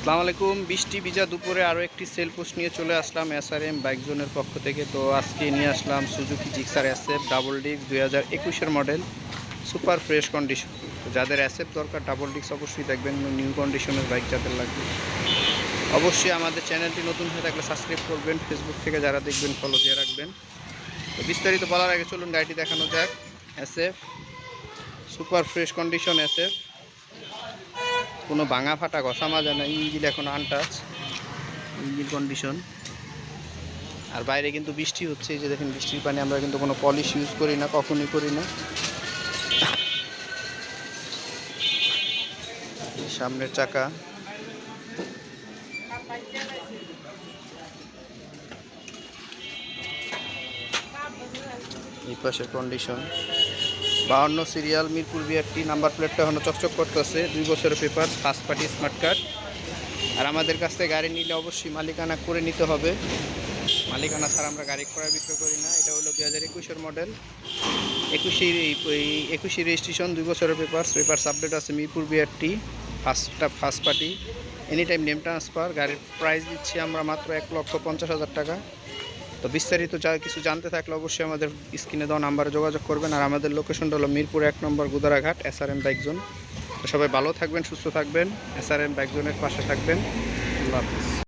আসসালামু আলাইকুম। বৃষ্টি ভিজা দুপুরে আরও একটি সেল পোস্ট নিয়ে চলে আসলাম এসআরএম বাইক জোনের পক্ষ থেকে। তো আজকে নিয়ে আসলাম সুজুকি জিক্সার অ্যাসেপ ডাবল ডিস্ক দুই হাজার একুশের মডেল সুপার ফ্রেশ কন্ডিশন তো যাদের অ্যাসেপ দরকার ডাবল ডিস্ক অবশ্যই দেখবেন নিউ কন্ডিশনের বাইক যাদের লাগবে। অবশ্যই আমাদের চ্যানেলটি নতুন হয়ে থাকলে সাবস্ক্রাইব করবেন ফেসবুক থেকে যারা দেখবেন ফলো দিয়ে রাখবেন। তো বিস্তারিত বলার আগে চলুন গাড়িটি দেখানো যাক। অ্যাসেপ সুপার ফ্রেশ কন্ডিশন অ্যাসেপ কোনো ভাঙা ফাটা ঘষা মাজা না ইঞ্জিন এখন আনটাচ ইঞ্জিন কন্ডিশন আর বাইরে কিন্তু বৃষ্টি হচ্ছে যে দেখেন বৃষ্টির পানি, আমরা কিন্তু কোনো পলিশ ইউজ করি না, কখনই করি না। সামনের চাকা। এই পাশের কন্ডিশন বাহান্ন সিরিয়াল মিরপুর বিআরটি নাম্বার প্লেটটা এখনও চকচক করতেছে। দুই বছরের paper first party smart card আর আমাদের কাছ থেকে গাড়ি নিলে অবশ্যই মালিকানা করে নিতে হবে। মালিকানা ছাড়া আমরা গাড়ি ক্রয় বিক্রয় করি না। এটা হলো দুই হাজার একুশের মডেল একুশে একুশে রেজিস্ট্রেশন দুই বছরের পেপার পেপার আপডেট আছে Mirpur BRT ফার্স্টটা first party any time name transfer গাড়ির প্রাইস দিচ্ছি আমরা মাত্র এক লক্ষ পঞ্চাশ হাজার টাকা। তো বিস্তারিত যা কিছু জানতে থাকলে অবশ্যই আমাদের স্ক্রিনে দেওয়া নাম্বারে যোগাযোগ করবেন। আর আমাদের লোকেশনটা হলো মিরপুর এক নম্বর Gudaraghat S R M bike zone তো সবাই ভালো থাকবেন, সুস্থ থাকবেন এস আর এম বাইক জোনের পাশে থাকবেন। আল্লাহ হাফিজ।